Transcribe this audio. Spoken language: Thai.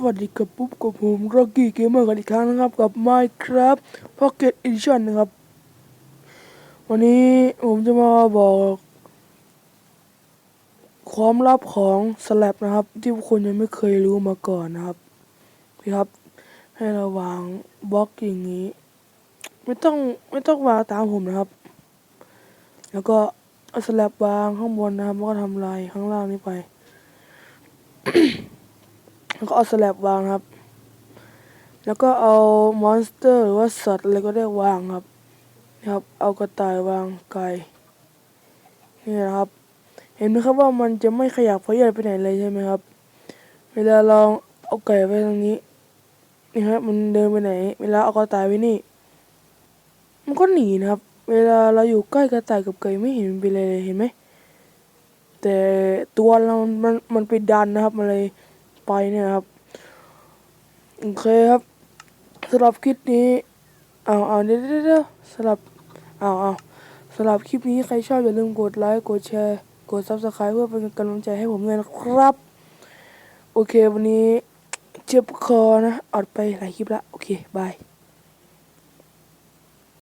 สวัสดีครับปุ๊บกับผมร็อกกี้เกมเมอร์กันอีกครั้งนะครับกับ Minecraft Pocket Edition นะครับ วันนี้ผมจะมาบอก ความลับของสแลบนะครับ ที่พวกคนยังไม่เคยรู้มาก่อนนะครับพี่ครับ ให้เราวางบล็อกอย่างนี้ ไม่ต้องไม่ต้องวางตามผมนะครับ แล้วก็เอาสแลบวางข้างบนนะครับแล้วก็ทำลายข้างล่างนี้ไป แล้วก็เอาสแลบวางครับ แล้วก็เอามอนสเตอร์หรือว่าสัตว์อะไรก็ได้วางครับนะครับ เอากระต่ายวางไก่นี่นะครับ เห็นไหมครับว่ามันจะไม่ขยับเพราะใหญ่ไปไหนเลยใช่ไหมครับ เวลาเราเอาไก่ไว้ตรงนี้นี่ครับมันเดินไปไหน เวลาเอากระต่ายไว้นี่ มันก็หนีนะครับ เวลาเราอยู่ใกล้กระต่ายกับไก่ไม่เห็นมันเป็นอะไรเลยเห็นไหมแต่ตัวเรา มัน มันไปดันนะครับ มันเลย ไปเนี่ยครับ โอเคครับสำหรับคลิปนี้เอาเอาเดี๋ยวเดี๋ยวเดี๋ยวสำหรับเอาเอาสำหรับคลิปนี้ใครชอบอย่าลืมกดไลค์กดแชร์ กด subscribe เพื่อเป็นกำลังใจให้ผมด้วยนะครับ โอเควันนี้เจ็บคอนะอดไปหลายคลิปละโอเคบาย